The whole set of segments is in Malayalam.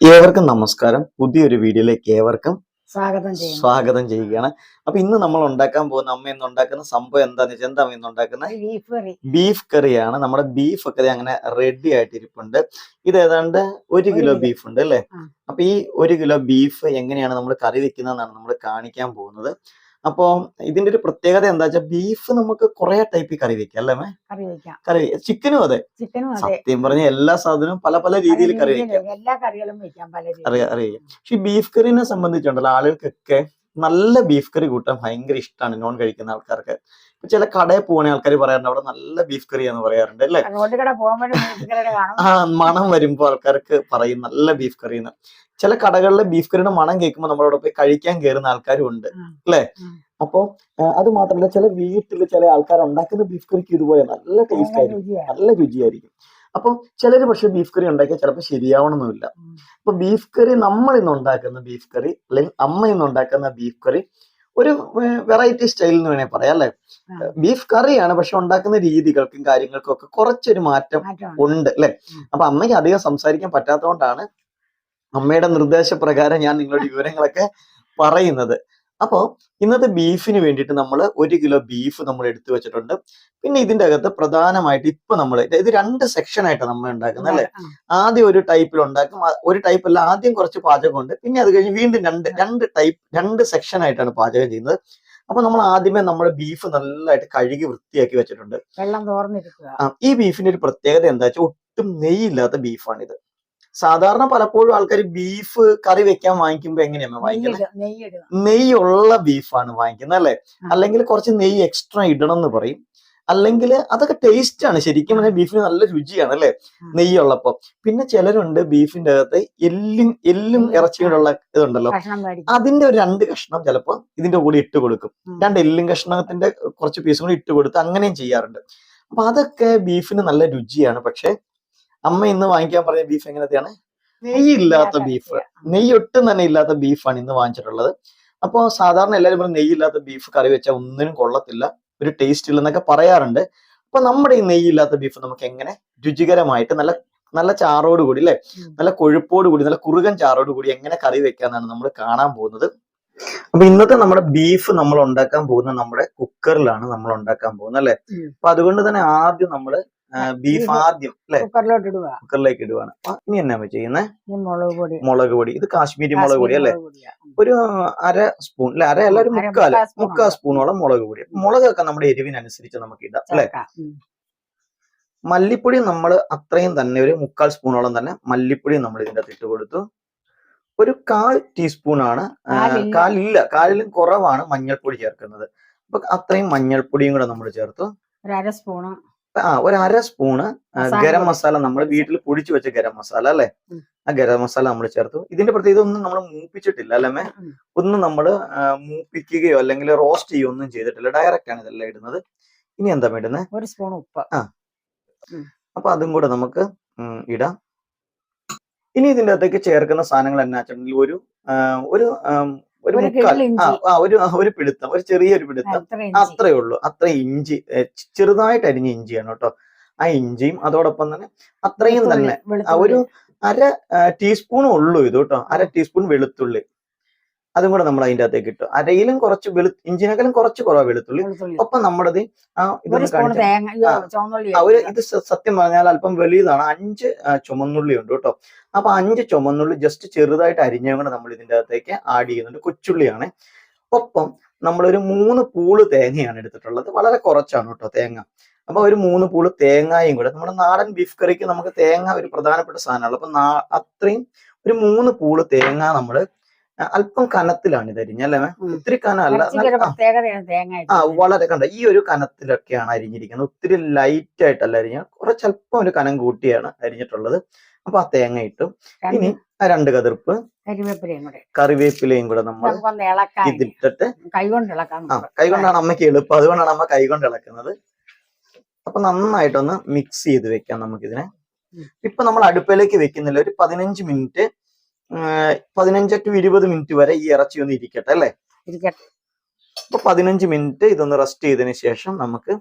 ഏവർക്കും നമസ്കാരം. പുതിയൊരു വീഡിയോയിലേക്ക് ഏവർക്കും സ്വാഗതം സ്വാഗതം ചെയ്യുകയാണ്. അപ്പൊ ഇന്ന് നമ്മൾ ഉണ്ടാക്കാൻ പോകുന്ന അമ്മ ഇന്ന് ഉണ്ടാക്കുന്ന സംഭവം എന്താന്ന് വെച്ചാൽ എന്താ അമ്മ ഇന്ന് ഉണ്ടാക്കുന്നത്? ബീഫ് കറി. ബീഫ് കറിയാണ്. നമ്മുടെ ബീഫ് ഒക്കെ അങ്ങനെ റെഡി ആയിട്ട് ഇരിപ്പുണ്ട് ഇത് ഏതാണ്ട് ഒരു കിലോ. ബീഫ് ഉണ്ട് അല്ലേ. അപ്പൊ ഈ ഒരു കിലോ ബീഫ് എങ്ങനെയാണ് നമ്മൾ കറി വെക്കുന്നതെന്നാണ് നമ്മൾ കാണിക്കാൻ പോകുന്നത്. അപ്പോൾ ഇതിന്റെ ഒരു പ്രത്യേകത എന്താ വെച്ചാൽ ബീഫ് നമുക്ക് കുറെ ടൈപ്പിൽ കറി വെക്കാം അല്ലേ മേ? കറി വെക്കാം. കറി ചിക്കനും അതെ. ചിക്കനും അതെ. സത്യം പറഞ്ഞ എല്ലാ സാധനവും പല പല രീതിയിൽ കറി വെക്കാം. എല്ലാ കറികളും വെക്കാം അറിയാം പക്ഷെ ഈ ബീഫ് കറിനെ സംബന്ധിച്ചുണ്ടല്ലോ ആളുകൾക്കൊക്കെ നല്ല ബീഫ് കറി കൂട്ടാൻ ഭയങ്കര ഇഷ്ടമാണ് നോൺ കഴിക്കുന്ന ആൾക്കാർക്ക്. ചില കടയിൽ പോകുന്ന ആൾക്കാർ പറയാറുണ്ട് അവിടെ നല്ല ബീഫ് കറി എന്ന് പറയാറുണ്ട് അല്ലേ? ആ മണം വരുമ്പോ ആൾക്കാർക്ക് പറയും നല്ല ബീഫ് കറി എന്ന്. ചില കടകളിലെ ബീഫ് കറിയുടെ മണം കേൾക്കുമ്പോൾ നമ്മളവിടെ പോയി കഴിക്കാൻ കയറുന്ന ആൾക്കാരും ഉണ്ട്. അല്ലേ? അപ്പോ അത് മാത്രമല്ല ചില വീട്ടിൽ ചില ആൾക്കാർ ഉണ്ടാക്കുന്ന ബീഫ് കറിക്ക് ഇതുപോലെ നല്ല ടേസ്റ്റ് ആയിരിക്കും. നല്ല രുചിയായിരിക്കും. അപ്പൊ ചിലര് പക്ഷെ ബീഫ് കറി ഉണ്ടാക്കിയാൽ ചിലപ്പോൾ ശരിയാവണമെന്നില്ല. അപ്പൊ ബീഫ് കറി നമ്മൾ ഇന്ന് ഉണ്ടാക്കുന്ന ബീഫ് കറി അല്ലെങ്കിൽ അമ്മ ഇന്ന് ഉണ്ടാക്കുന്ന ബീഫ് കറി ഒരു വെറൈറ്റി സ്റ്റൈൽ എന്ന് വേണേൽ പറയാം അല്ലെ. ബീഫ് കറിയാണ് പക്ഷെ ഉണ്ടാക്കുന്ന രീതികൾക്കും കാര്യങ്ങൾക്കും ഒക്കെ കുറച്ചൊരു മാറ്റം ഉണ്ട് അല്ലെ. അപ്പൊ അമ്മയ്ക്ക് അധികം സംസാരിക്കാൻ പറ്റാത്തതുകൊണ്ടാണ് അമ്മയുടെ നിർദ്ദേശപ്രകാരം ഞാൻ നിങ്ങളുടെ വിവരങ്ങളൊക്കെ പറയുന്നത് അപ്പോ ഇന്നത്തെ ബീഫിന് വേണ്ടിയിട്ട് നമ്മൾ ഒരു കിലോ ബീഫ് നമ്മൾ എടുത്തു വെച്ചിട്ടുണ്ട്. പിന്നെ ഇതിന്റെ അകത്ത് പ്രധാനമായിട്ട് ഇപ്പൊ നമ്മൾ ഇത് രണ്ട് സെക്ഷൻ ആയിട്ടാണ് നമ്മൾ ഉണ്ടാക്കുന്നത് അല്ലെ? ആദ്യം ഒരു ടൈപ്പിൽ ഉണ്ടാക്കും. ഒരു ടൈപ്പ് അല്ല ആദ്യം കുറച്ച് പാചകമുണ്ട് പിന്നെ അത് കഴിഞ്ഞ് വീണ്ടും രണ്ട് രണ്ട് ടൈപ്പ് രണ്ട് സെക്ഷൻ ആയിട്ടാണ് പാചകം ചെയ്യുന്നത്. അപ്പൊ നമ്മൾ ആദ്യമേ നമ്മുടെ ബീഫ് നല്ലതായിട്ട് കഴുകി വൃത്തിയാക്കി വെച്ചിട്ടുണ്ട്. വെള്ളം തോർന്നിരിക്കുക. ഈ ബീഫിന്റെ ഒരു പ്രത്യേകത എന്താ വെച്ചാൽ ഒട്ടും നെയ്യില്ലാത്ത ബീഫാണിത്. സാധാരണ പലപ്പോഴും ആൾക്കാർ ബീഫ് കറി വെക്കാൻ വാങ്ങിക്കുമ്പോ എങ്ങനെയാണ് വാങ്ങിക്കുന്നത് നെയ്യുള്ള ബീഫാണ് വാങ്ങിക്കുന്നത് അല്ലെ? അല്ലെങ്കിൽ കുറച്ച് നെയ്യ് എക്സ്ട്രാ ഇടണം എന്ന് പറയും. അല്ലെങ്കിൽ അതൊക്കെ ടേസ്റ്റ് ആണ്. ശരിക്കും പറഞ്ഞാൽ ബീഫിന് നല്ല രുചിയാണ് അല്ലെ. നെയ്യുള്ളപ്പോ. പിന്നെ ചിലരുണ്ട് ബീഫിന്റെ അകത്ത് എല്ലും എല്ലും എല്ലും, ഇറച്ചിയോടുള്ള ഇതുണ്ടല്ലോ. അതിന്റെ ഒരു രണ്ട് കഷ്ണം ചിലപ്പോ ഇതിന്റെ കൂടെ ഇട്ട് കൊടുക്കും. രണ്ട് എല്ലും കഷ്ണത്തിന്റെ കുറച്ച് പീസും കൂടി ഇട്ട് കൊടുത്ത് അങ്ങനെയും ചെയ്യാറുണ്ട്. അപ്പൊ അതൊക്കെ ബീഫിന് നല്ല രുചിയാണ്. പക്ഷെ അമ്മ ഇന്ന് വാങ്ങിക്കാൻ പറഞ്ഞ ബീഫ് എങ്ങനത്തെയാണ്? നെയ്യില്ലാത്ത ബീഫ് നെയ്യ് ഒട്ടും തന്നെ ഇല്ലാത്ത ബീഫാണ് ഇന്ന് വാങ്ങിച്ചിട്ടുള്ളത്. അപ്പോൾ സാധാരണ എല്ലാവരും പറയും നെയ്യില്ലാത്ത ബീഫ് കറി വെച്ചാൽ ഒന്നിനും കൊള്ളത്തില്ല ഒരു ടേസ്റ്റ് ഇല്ലെന്നൊക്കെ പറയാറുണ്ട്. അപ്പൊ നമ്മുടെ ഈ നെയ്യില്ലാത്ത ബീഫ് നമുക്ക് എങ്ങനെ രുചികരമായിട്ട് നല്ല നല്ല ചാറോട് കൂടി അല്ലെ? നല്ല കൊഴുപ്പോട് കൂടി നല്ല കുറുകൻ ചാറോട് കൂടി എങ്ങനെ കറി വെക്കാന്നാണ് നമ്മൾ കാണാൻ പോകുന്നത്. അപ്പൊ ഇന്നത്തെ നമ്മുടെ ബീഫ് നമ്മൾ ഉണ്ടാക്കാൻ പോകുന്ന നമ്മുടെ കുക്കറിലാണ് നമ്മൾ ഉണ്ടാക്കാൻ പോകുന്നത് അല്ലെ? അപ്പൊ അതുകൊണ്ട് തന്നെ ആദ്യം നമ്മൾ ബീഫ് ആദ്യം അല്ലെ? കുക്കറിലോട്ട് ഇടുക കുക്കറിലേക്ക് ഇടുവാണ്. ഇനി എന്നാ ചെയ്യുന്നത് മുളക് പൊടി. മുളക് പൊടി. ഇത് കാശ്മീരി മുളക് പൊടി അല്ലെ. ഒരു അര സ്പൂൺ അല്ലെ? അര അല്ല ഒരു മുക്കാൽ മുക്കാൽ സ്പൂണോളം മുളക് പൊടി. മുളകൊക്കെ നമ്മുടെ എരിവിനനുസരിച്ച് നമുക്ക് ഇടാം അല്ലെ? മല്ലിപ്പൊടി നമ്മൾ അത്രയും തന്നെ ഒരു മുക്കാൽ സ്പൂണോളം തന്നെ മല്ലിപ്പൊടി നമ്മൾ ഇതിന്റെ അകത്ത് ഇട്ട് കൊടുത്തു. ഒരു കാൽ ടീസ്പൂൺ ആണ്. കാലില്ല. കാലിലും കുറവാണ് മഞ്ഞൾപ്പൊടി ചേർക്കുന്നത്. അപ്പൊ അത്രയും മഞ്ഞൾപ്പൊടിയും കൂടെ നമ്മൾ ചേർത്തു. ഒരു അര സ്പൂണ്. ആ ഒരു അര സ്പൂണ് ഗരം മസാല നമ്മൾ വീട്ടിൽ പൊടിച്ചു വെച്ച ഗരം മസാല അല്ലെ? ആ ഗരം മസാല നമ്മൾ ചേർത്തു. ഇതിന്റെ പ്രത്യേകത ഒന്നും നമ്മൾ മൂപ്പിച്ചിട്ടില്ല അല്ലേ ഒന്നും നമ്മൾ മൂപ്പിക്കുകയോ അല്ലെങ്കിൽ റോസ്റ്റ് ചെയ്യുകയോ ഒന്നും ചെയ്തിട്ടില്ല. ഡയറക്റ്റ് ആണ് ഇതെല്ലാം ഇടുന്നത്. ഇനി എന്താ ഇടുന്നത് ഒരു സ്പൂൺ ഉപ്പ്. ആ. അപ്പൊ അതും കൂടെ നമുക്ക് ഇടാം. ഇനി ഇതിന്റെ അകത്തേക്ക് ചേർക്കുന്ന സാധനങ്ങൾ എന്നാ വെച്ചിട്ടുണ്ടെങ്കിൽ ഒരു ഒരു ഒരു ഒരു മുക്കാൽ ആ ഒരു ഒരു പിടുത്തം ഒരു ചെറിയൊരു പിടുത്തം. അത്രയേ അത്രേ ഉള്ളൂ അത്ര ഇഞ്ചി. ചെറുതായിട്ട് അരിഞ്ഞ ഇഞ്ചിയാണ് കേട്ടോ. ആ ഇഞ്ചിയും അതോടൊപ്പം തന്നെ അത്രയും തന്നെ ഒരു അര ടീസ്പൂൺ ഉള്ളൂ ഇത് കേട്ടോ. അര ടീസ്പൂൺ വെളുത്തുള്ളി. അതും കൂടെ നമ്മൾ അതിന്റെ അകത്തേക്ക് ഇട്ടു. അരയിലും കുറച്ച് വെളു ഇഞ്ചിനേക്കാളും കുറച്ച് കുറവാണ് വെളുത്തുള്ളി. ഒപ്പം നമ്മുടെ ആ ഒരു ഇത് സത്യം പറഞ്ഞാൽ അല്പം വലിയതാണ് അഞ്ച് ചുമന്നുള്ളി ഉണ്ട് കേട്ടോ. അപ്പൊ അഞ്ച് ചുമന്നുള്ളി ജസ്റ്റ് ചെറുതായിട്ട് അരിഞ്ഞും കൂടെ നമ്മൾ ഇതിന്റെ അകത്തേക്ക് ആഡ് ചെയ്യുന്നുണ്ട്. കൊച്ചുള്ളിയാണ്. ഒപ്പം നമ്മളൊരു മൂന്ന് പൂൾ തേങ്ങയാണ് എടുത്തിട്ടുള്ളത്. വളരെ കുറച്ചാണ് കേട്ടോ തേങ്ങ. അപ്പൊ ഒരു മൂന്ന് പൂൾ തേങ്ങയും കൂടെ നമ്മുടെ നാടൻ ബീഫ് കറിക്ക് നമുക്ക് തേങ്ങ ഒരു പ്രധാനപ്പെട്ട സാധനമാണ്. അപ്പൊ അത്രയും ഒരു മൂന്ന് പൂൾ തേങ്ങ നമ്മൾ അല്പം കനത്തിലാണ് ഇത് അരിഞ്ഞല്ലേ. ഒത്തിരി കനമല്ല ആ, വളരെ കണ്ട ഈ ഒരു കനത്തിലൊക്കെയാണ് അരിഞ്ഞിരിക്കുന്നത്. ഒത്തിരി ലൈറ്റ് ആയിട്ടല്ല അരിഞ്ഞ കുറച്ചല്പം ഒരു കനം കൂട്ടിയാണ് അരിഞ്ഞിട്ടുള്ളത്. അപ്പൊ ആ തേങ്ങ ഇട്ടു. ഇനി ആ രണ്ട് കതിർപ്പ് കറിവേപ്പിലയും കൂടെ. കറിവേപ്പിലയും കൂടെ നമ്മൾ ഇതിട്ടിട്ട് കൈകൊണ്ട് ഇളക്കാൻ ആ കൈകൊണ്ടാണ് അമ്മയ്ക്ക് എളുപ്പം. അതുകൊണ്ടാണ് അമ്മ കൈകൊണ്ട് ഇളക്കുന്നത്. അപ്പൊ നന്നായിട്ടൊന്ന് മിക്സ് ചെയ്ത് വെക്കാം നമുക്കിതിനെ. ഇപ്പൊ നമ്മൾ അടുപ്പിലേക്ക് വെക്കുന്നില്ല. ഒരു പതിനഞ്ച് മിനിറ്റ് പതിനഞ്ച് ടു ഇരുപത് മിനിറ്റ് വരെ ഈ ഇറച്ചി ഒന്ന് ഇരിക്കട്ടെ അല്ലേ? ഇരിക്കട്ടെ. അപ്പൊ പതിനഞ്ച് മിനിറ്റ് ഇതൊന്ന് റെസ്റ്റ് ചെയ്തതിന് ശേഷം നമുക്ക്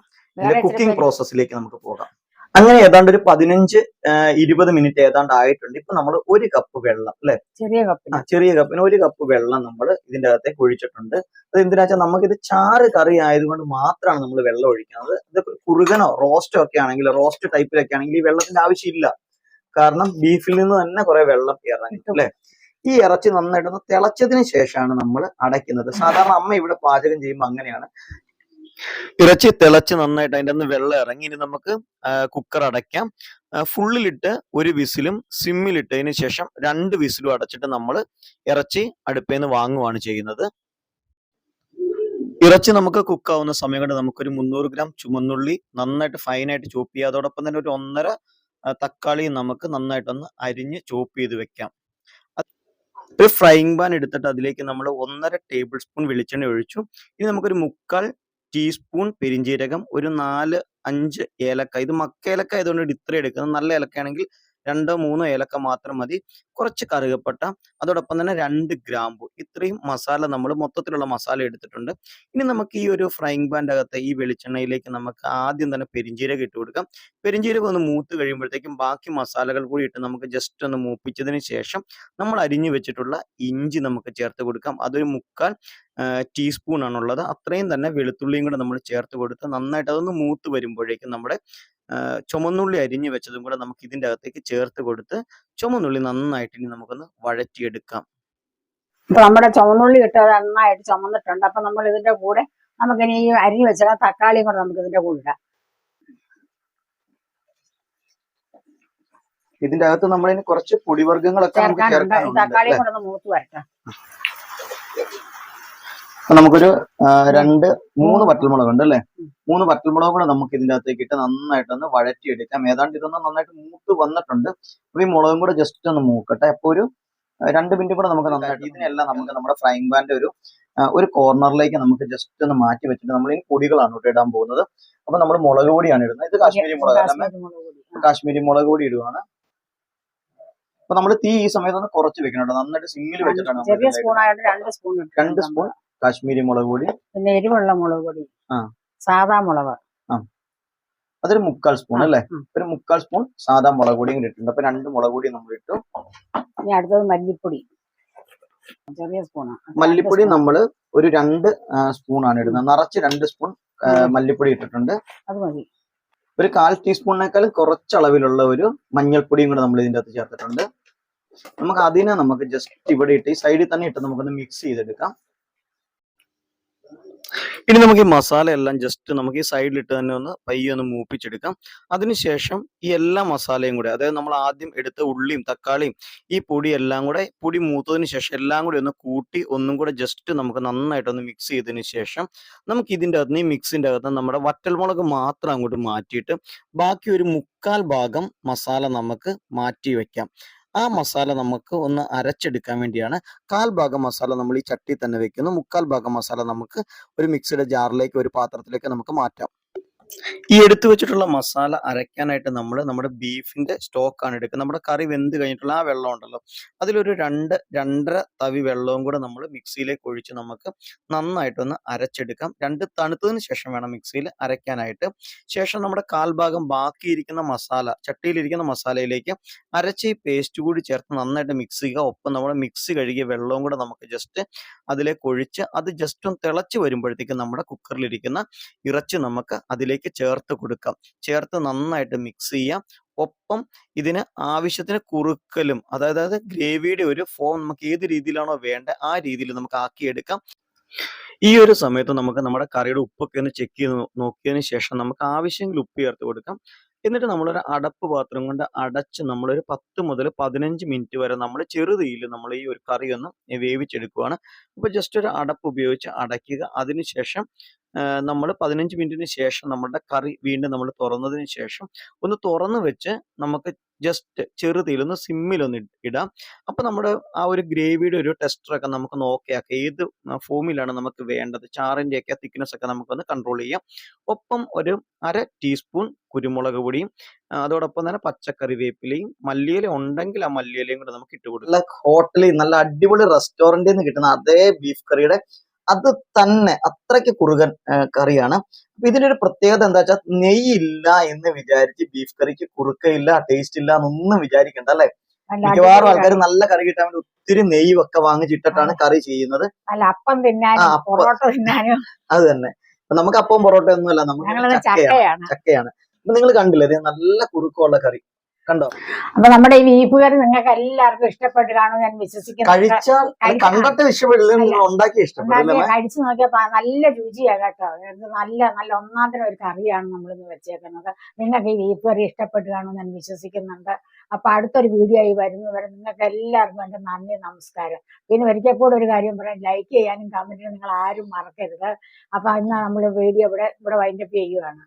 കുക്കിംഗ് പ്രോസസ്സിലേക്ക് നമുക്ക് പോകാം. അങ്ങനെ ഏതാണ്ട് ഒരു പതിനഞ്ച് ഇരുപത് മിനിറ്റ് ഏതാണ്ട് ആയിട്ടുണ്ട്. ഇപ്പൊ നമ്മൾ ഒരു കപ്പ് വെള്ളം അല്ലെ? ചെറിയ കപ്പ് ആ ചെറിയ കപ്പിന് ഒരു കപ്പ് വെള്ളം നമ്മൾ ഇതിന്റെ അകത്തേക്ക് ഒഴിച്ചിട്ടുണ്ട്. അത് എന്തിനാ വെച്ചാൽ നമുക്കിത് ചാറ് കറി ആയതുകൊണ്ട് മാത്രമാണ് നമ്മൾ വെള്ളം ഒഴിക്കുന്നത്. ഇത് കുറുകനോ റോസ്റ്റോ ഒക്കെ ആണെങ്കിൽ റോസ്റ്റ് ടൈപ്പിലൊക്കെ ആണെങ്കിൽ ഈ വെള്ളത്തിന്റെ ആവശ്യമില്ല. കാരണം ബീഫിൽ നിന്ന് തന്നെ കുറെ വെള്ളം ഇറങ്ങി. അല്ലെ? ഈ ഇറച്ചി നന്നായിട്ടൊന്ന് തിളച്ചതിന് ശേഷമാണ് നമ്മൾ അടയ്ക്കുന്നത്. സാധാരണ അമ്മ ഇവിടെ പാചകം ചെയ്യുമ്പോൾ അങ്ങനെയാണ്. ഇറച്ചി തിളച്ച് നന്നായിട്ട് അതിന്റെ അന്ന് വെള്ളം ഇറങ്ങി. ഇനി നമുക്ക് കുക്കർ അടയ്ക്കാം. ഫുള്ളിലിട്ട് ഒരു വിസിലും സിമ്മിലിട്ടതിന് ശേഷം രണ്ട് വിസിലും അടച്ചിട്ട് നമ്മൾ ഇറച്ചി അടുപ്പേന്ന് നിന്ന് വാങ്ങുവാണ് ചെയ്യുന്നത്. ഇറച്ചി നമുക്ക് കുക്കാവുന്ന സമയം കൊണ്ട് നമുക്കൊരു മുന്നൂറ് ഗ്രാം ചുമന്നുള്ളി നന്നായിട്ട് ഫൈനായിട്ട് ചോപ്പ് ചെയ്യുക അതോടൊപ്പം തന്നെ ഒരു ഒന്നര തക്കാളി നമുക്ക് നന്നായിട്ടൊന്ന് അരിഞ്ഞ് ചോപ്പ് ചെയ്ത് വെക്കാം. ഒരു ഫ്രൈയിങ് പാൻ എടുത്തിട്ട് അതിലേക്ക് നമ്മൾ ഒന്നര ടേബിൾ സ്പൂൺ വെളിച്ചെണ്ണ ഒഴിച്ചു. ഇനി നമുക്കൊരു മുക്കാൽ ടീസ്പൂൺ പെരിഞ്ചീരകം ഒരു നാല് അഞ്ച് ഏലക്ക. ഇത് മക്ക ഏലക്ക ആയതുകൊണ്ട് ഇത്ര എടുക്കുന്നത് നല്ല ഏലക്കയാണെങ്കിൽ രണ്ടോ മൂന്നോ ഏലക്ക മാത്രം മതി. കുറച്ച് കറുകപ്പട്ട അതോടൊപ്പം തന്നെ രണ്ട് ഗ്രാമ്പു. ഇത്രയും മസാല നമ്മൾ മൊത്തത്തിലുള്ള മസാല എടുത്തിട്ടുണ്ട്. ഇനി നമുക്ക് ഈ ഒരു ഫ്രൈങ് പാന്റെ അകത്ത് ഈ വെളിച്ചെണ്ണയിലേക്ക് നമുക്ക് ആദ്യം തന്നെ പെരിഞ്ചീരക ഇട്ട് കൊടുക്കാം. പെരിഞ്ചീരക ഒന്ന് മൂത്ത് കഴിയുമ്പോഴത്തേക്കും ബാക്കി മസാലകൾ കൂടി ഇട്ട് നമുക്ക് ജസ്റ്റ് ഒന്ന് മൂപ്പിച്ചതിന് ശേഷം നമ്മൾ അരിഞ്ഞു വെച്ചിട്ടുള്ള ഇഞ്ചി നമുക്ക് ചേർത്ത് കൊടുക്കാം. അതൊരു മുക്കാൽ ടീസ്പൂൺ ആണുള്ളത്. അത്രയും തന്നെ വെളുത്തുള്ളിയും കൂടെ നമ്മൾ ചേർത്ത് കൊടുത്ത് നന്നായിട്ട് അതൊന്ന് മൂത്ത് വരുമ്പോഴേക്കും നമ്മുടെ ചുമന്നുള്ളി അരിഞ്ഞു വെച്ചതും കൂടെ നമുക്ക് ഇതിന്റെ അകത്തേക്ക് ചേർത്ത് കൊടുത്ത് ചുമന്നുള്ളി നന്നായിട്ട് ഇനി നമുക്കൊന്ന് വഴറ്റിയെടുക്കാം. അപ്പൊ നമ്മുടെ ചുമന്നുള്ളി ഇട്ട് നന്നായിട്ട് ചുമന്നിട്ടുണ്ട്. അപ്പൊ നമ്മൾ ഇതിന്റെ കൂടെ നമുക്കിനി ഈ അരിഞ്ഞു വെച്ചാൽ തക്കാളിയും കൂടെ നമുക്ക് ഇതിന്റെ കൂടെ ഇടാം. ഇതിന്റെ അകത്ത് നമ്മൾ ഇനി കുറച്ച് പൊടിവർഗങ്ങളൊക്കെ ചേർക്കാനുണ്ട്. തക്കാളിയും? കൂടെ ഒന്ന് മൂത്ത് വരട്ടാം. നമുക്കൊരു രണ്ട് മൂന്ന് വറ്റൽമുളക് ഉണ്ട് അല്ലെ? മൂന്ന് വറ്റൽമുളക് കൂടെ നമുക്ക് ഇതിന്റെ അകത്തേക്ക് ഇട്ട് നന്നായിട്ടൊന്ന് വഴറ്റിയെടുക്കാം. ഏതാണ്ട് ഇതൊന്ന് നന്നായിട്ട് മൂത്ത് വന്നിട്ടുണ്ട്. അപ്പൊ ഈ മുളകും കൂടെ ജസ്റ്റ് ഒന്ന് മൂക്കട്ടെ. അപ്പൊ ഒരു രണ്ട് മിനിറ്റ് കൂടെ നമുക്ക് നന്നായിട്ട് ഇതിനെല്ലാം നമുക്ക് നമ്മുടെ ഫ്രൈങ് പാന്റെ ഒരു ഒരു കോർണറിലേക്ക് നമുക്ക് ജസ്റ്റ് ഒന്ന് മാറ്റി വെച്ചിട്ട് നമ്മൾ ഈ പൊടികളാണ് ഇടാൻ പോകുന്നത്. അപ്പൊ നമ്മൾ മുളക് പൊടിയാണ് ഇടുന്നത്. ഇത് കാശ്മീരി മുളക് കാശ്മീരി മുളക് പൊടി. ഇടുവാണ്. അപ്പൊ നമ്മൾ തീ ഈ സമയത്ത് ഒന്ന് കുറച്ച് വെക്കണം കേട്ടോ. നന്നായിട്ട് സിമ്മിൽ വെച്ചിട്ടാണ് ചെറിയ സ്പൂൺ രണ്ട് സ്പൂൺ കാശ്മീരി മുളക് പൊടി. പിന്നെ എരിവുള്ള മുളക് പൊടി. ആ. സാദാ മുളക്. അതൊരു മുക്കാൽ സ്പൂൺ അല്ലേ. ഒരു മുക്കാൽ സ്പൂൺ സാധാ മുളക് പൊടിയും കൂടി ഇട്ടിട്ടുണ്ട്. അപ്പൊ രണ്ട് മുളക് പൊടി നമ്മൾ ഇട്ടു. ഇനി അടുത്തത് മല്ലിപ്പൊടി. ചെറിയ സ്പൂണാണ് മല്ലിപ്പൊടി നമ്മൾ ഒരു രണ്ട് സ്പൂൺ ആണ് ഇടുന്നത്. നിറച്ച് രണ്ട് സ്പൂൺ മല്ലിപ്പൊടി ഇട്ടിട്ടുണ്ട്. അത് മതി. ഒരു കാൽ ടീസ്പൂണിനേക്കാളും കുറച്ച് അളവിലുള്ള ഒരു മഞ്ഞൾപ്പൊടിയും കൂടെ നമ്മൾ ഇതിന്റെ അകത്ത് ചേർത്തിട്ടുണ്ട്. നമുക്ക് അതിനെ നമുക്ക് ജസ്റ്റ് ഇവിടെ ഇട്ട് ഈ സൈഡിൽ തന്നെ ഇട്ട് നമുക്കൊന്ന് മിക്സ് ചെയ്തെടുക്കാം. ഇനി നമുക്ക് ഈ മസാല എല്ലാം ജസ്റ്റ് നമുക്ക് ഈ സൈഡിലിട്ട് തന്നെ ഒന്ന് പയ്യെ ഒന്ന് മൂപ്പിച്ചെടുക്കാം. അതിനുശേഷം ഈ എല്ലാ മസാലയും കൂടെ അതായത് നമ്മൾ ആദ്യം എടുത്ത ഉള്ളിയും തക്കാളിയും ഈ പൊടി എല്ലാം കൂടെ പൊടി മൂത്തതിന് ശേഷം എല്ലാം കൂടി ഒന്ന് കൂട്ടി ഒന്നും കൂടെ ജസ്റ്റ് നമുക്ക് നന്നായിട്ട് ഒന്ന് മിക്സ് ചെയ്തതിന് ശേഷം നമുക്ക് ഇതിന്റെ അകത്ത് ഈ മിക്സിന്റെ അകത്ത് നമ്മുടെ വറ്റൽമുളക് മാത്രം അങ്ങോട്ട് മാറ്റിയിട്ട് ബാക്കി ഒരു മുക്കാൽ ഭാഗം മസാല നമുക്ക് മാറ്റി വെക്കാം. ആ മസാല നമുക്ക് ഒന്ന് അരച്ചെടുക്കാൻ വേണ്ടിയാണ്. കാൽ ഭാഗം മസാല നമ്മൾ ഈ ചട്ടി തന്നെ വെക്കുന്നു. മുക്കാൽ ഭാഗം മസാല നമുക്ക് ഒരു മിക്സിയുടെ ജാറിലേക്ക് ഒരു പാത്രത്തിലേക്ക് നമുക്ക് മാറ്റാം. ഈ എടുത്തു വെച്ചിട്ടുള്ള മസാല അരയ്ക്കാനായിട്ട് നമ്മൾ നമ്മുടെ ബീഫിന്റെ സ്റ്റോക്കാണ് എടുക്കുന്നത്. നമ്മുടെ കറി വെന്ത് കഴിഞ്ഞിട്ടുള്ള ആ വെള്ളം ഉണ്ടല്ലോ. അതിലൊരു രണ്ട് രണ്ടര തവി വെള്ളവും കൂടെ നമ്മൾ മിക്സിയിലേക്ക് ഒഴിച്ച് നമുക്ക് നന്നായിട്ടൊന്ന് അരച്ചെടുക്കാം. രണ്ട് തണുത്തതിന് ശേഷം വേണം മിക്സിയിൽ അരയ്ക്കാനായിട്ട്. ശേഷം നമ്മുടെ കാൽഭാഗം ബാക്കിയിരിക്കുന്ന മസാല ചട്ടിയിലിരിക്കുന്ന മസാലയിലേക്ക് അരച്ച ഈ പേസ്റ്റ് കൂടി ചേർത്ത് നന്നായിട്ട് മിക്സ് ചെയ്യുക. ഒപ്പം നമ്മൾ മിക്സ് കഴുകിയ വെള്ളവും കൂടെ നമുക്ക് ജസ്റ്റ് അതിലേക്ക് ഒഴിച്ച് അത് ജസ്റ്റ് ഒന്ന് തിളച്ച് വരുമ്പോഴത്തേക്കും നമ്മുടെ കുക്കറിലിരിക്കുന്ന ഇറച്ചി നമുക്ക് അതിലേക്ക് ചേർത്ത് കൊടുക്കാം. ചേർത്ത് നന്നായിട്ട് മിക്സ് ചെയ്യാം. ഒപ്പം ഇതിന് ആവശ്യത്തിന് കുറുക്കലും അതായത് ഗ്രേവിയുടെ ഒരു ഫോം നമുക്ക് ഏത് രീതിയിലാണോ വേണ്ട ആ രീതിയിൽ നമുക്ക് ആക്കിയെടുക്കാം. ഈ ഒരു സമയത്ത് നമുക്ക് നമ്മുടെ കറിയുടെ ഉപ്പൊക്കെ ഒന്ന് ചെക്ക് ചെയ്ത് നോക്കിയതിന് ശേഷം നമുക്ക് ആവശ്യമെങ്കിൽ ഉപ്പ് ചേർത്ത് കൊടുക്കാം. എന്നിട്ട് നമ്മളൊരു അടപ്പ് പാത്രം കൊണ്ട് അടച്ച് നമ്മളൊരു പത്ത് മുതൽ പതിനഞ്ച് മിനിറ്റ് വരെ നമ്മൾ ചെറുതീയിൽ നമ്മൾ ഈ ഒരു കറി ഒന്ന് വേവിച്ചെടുക്കുകയാണ് അപ്പോൾ ജസ്റ്റ് ഒരു അടപ്പ് ഉപയോഗിച്ച് അടയ്ക്കുക. അതിനുശേഷം നമ്മൾ പതിനഞ്ച് മിനിറ്റിന് ശേഷം നമ്മുടെ കറി വീണ്ടും നമ്മൾ തുറന്നതിന് ശേഷം ഒന്ന് തുറന്ന് വെച്ച് നമുക്ക് ജസ്റ്റ് ചെറുതിൽ ഒന്ന് സിമ്മിലൊന്ന് ഇടാം. അപ്പോൾ നമ്മുടെ ആ ഒരു ഗ്രേവിയുടെ ഒരു ടെസ്റ്ററൊക്കെ നമുക്ക് നോക്കിയാക്കാം ഏത് ഫോമിലാണ് നമുക്ക് വേണ്ടത് ചാറിന്റെയൊക്കെ തിക്നെസ് ഒക്കെ നമുക്കൊന്ന് കൺട്രോൾ ചെയ്യാം. ഒപ്പം ഒരു അര ടീസ്പൂൺ കുരുമുളക് പൊടിയും അതോടൊപ്പം തന്നെ പച്ചക്കറി വേപ്പിലയും മല്ലിയില ഉണ്ടെങ്കിൽ ആ മല്ലിയിലയും കൂടെ നമുക്ക് ഇട്ട് കൊടുക്കാം. ഹോട്ടലിൽ നല്ല അടിപൊളി റെസ്റ്റോറന്റിൽ നിന്ന് കിട്ടുന്ന അതേ ബീഫ് കറിയുടെ അത് തന്നെ അത്രയ്ക്ക് കുറുകൻ കറിയാണ്. അപ്പൊ ഇതിനൊരു പ്രത്യേകത എന്താ വെച്ചാൽ നെയ്യില്ല എന്ന് വിചാരിച്ച് ബീഫ് കറിക്ക് കുറുക്കയില്ല ടേസ്റ്റ് ഇല്ല എന്നൊന്നും വിചാരിക്കണ്ട അല്ലെ? മിക്കവാറും ആൾക്കാർ. നല്ല കറി കിട്ടാൻ വേണ്ടി ഒത്തിരി നെയ്യൊക്കെ വാങ്ങിച്ചിട്ടിട്ടാണ് കറി ചെയ്യുന്നത്. അപ്പം തിന്നാനും പൊറോട്ട തിന്നാനും. അത് തന്നെ. നമുക്ക് അപ്പവും പൊറോട്ട ഒന്നുമല്ല നമുക്ക് ചക്കയാണ് ചക്കയാണ്. നിങ്ങൾ കണ്ടില്ലേ ഇത് നല്ല കുറുക്കമുള്ള കറി. കണ്ടോ? അപ്പൊ നമ്മുടെ ഈ ബീഫ് കറി നിങ്ങൾക്ക് എല്ലാവർക്കും ഇഷ്ടപ്പെട്ട് കാണും ഞാൻ വിശ്വസിക്കുന്നു. കഴിച്ചാൽ കഴിച്ച- കണ്ടിട്ട് ഇഷ്ടപ്പെടില്ല നിങ്ങൾ ഉണ്ടാക്കി ഇഷ്ടപ്പെടില്ല കഴിച്ചു നോക്കിയാൽ നല്ല രുചിയാണ് കേട്ടോ. നല്ല നല്ല ഒന്നാന്തരം ഒരു കറിയാണ് നമ്മൾ ഇന്ന് വെച്ചേക്കുന്നത്. നിങ്ങൾക്ക് ഈ ബീഫ് കറി ഇഷ്ടപ്പെട്ട് കാണും ഞാൻ വിശ്വസിക്കുന്നുണ്ട്. അപ്പൊ അടുത്തൊരു വീഡിയോ ആയി വരുന്നവരെ നിങ്ങൾക്ക് എല്ലാവർക്കും എന്റെ നന്ദി നമസ്കാരം. പിന്നെ ഒരിക്കൽ കൂടെ ഒരു കാര്യം പറയാം. ലൈക്ക് ചെയ്യാനും കമന്റിനും നിങ്ങൾ ആരും മറക്കരുത്. അപ്പൊ ഇന്ന് നമ്മൾ വീഡിയോ ഇവിടെ ഇവിടെ വൈൻഡപ്പ് ചെയ്യുകയാണ്